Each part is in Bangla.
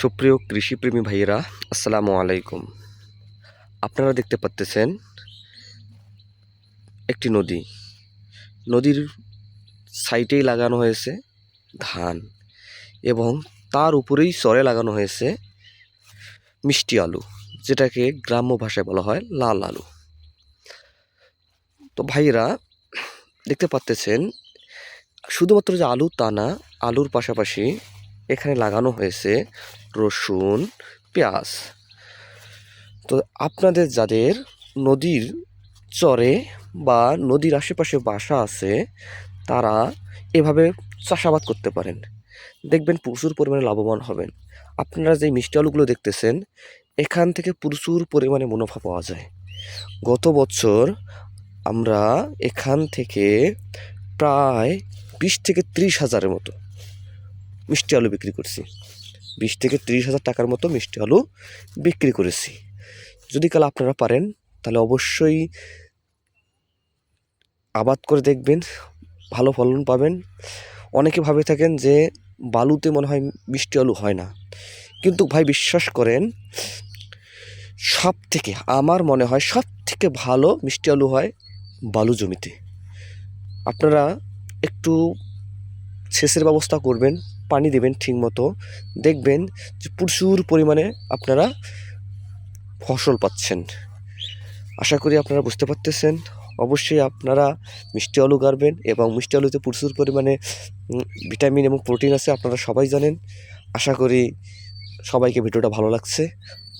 সুপ্রিয় কৃষিপ্রেমী ভাইয়েরা, আসসালামু আলাইকুম। আপনারা দেখতে পাচ্তেছেন একটি নদী। নদীর সাইটেই লাগানো হয়েছে ধান এবং তার উপরেই সরে লাগানো হয়েছে মিষ্টি আলু, যেটাকে গ্রাম্য ভাষায় বলা হয় লাল আলু। তো ভাইয়েরা, দেখতে পাচ্তেছেন, শুধুমাত্র যে আলু তা না, আলুর পাশাপাশি এখানে লাগানো হয়েছে রসুন, পেঁয়াজ। তো আপনাদের যাদের নদীর চরে বা নদীর আশেপাশে বাসা আছে, তারা এভাবে চাষাবাদ করতে পারেন। দেখবেন প্রচুর পরিমাণে লাভবান হবেন। আপনারা যে মিষ্টি আলুগুলো দেখতেছেন, এখান থেকে প্রচুর পরিমাণে মুনাফা পাওয়া যায়। গত বছর আমরা এখান থেকে প্রায় বিশ থেকে ত্রিশ হাজারের মতো মিষ্টি আলু বিক্রি করছি। বিশ থেকে ত্রিশ হাজার টাকার মতো মিষ্টি আলু বিক্রি করেছি। যদি কাল আপনারা পারেন, তাহলে অবশ্যই আবাদ করে দেখবেন, ভালো ফলন পাবেন। অনেকে ভাবে থাকেন যে বালুতে মনে হয় মিষ্টি আলু হয় না। কিন্তু ভাই বিশ্বাস করেন সব থেকে আমার মনে হয় সব থেকে ভালো মিষ্টি আলু হয় বালু জমিতে। আপনারা একটু সেচের ব্যবস্থা করবেন পানি দেবেন ঠিকমতো দেখবেন যে প্রচুর পরিমাণে আপনারা ফসল পাচ্ছেন। আশা করি আপনারা বুঝতে পারতেছেন। অবশ্যই আপনারা মিষ্টি আলু গাড়বেন এবং মিষ্টি আলুতে প্রচুর পরিমাণে ভিটামিন এবং প্রোটিন আছে আপনারা সবাই জানেন। আশা করি সবাইকে ভিডিওটা ভালো লাগছে।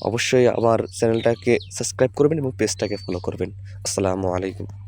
অবশ্যই আমার চ্যানেলটাকে সাবস্ক্রাইব করবেন এবং পেজটাকে ফলো করবেন। আসসালামু আলাইকুম।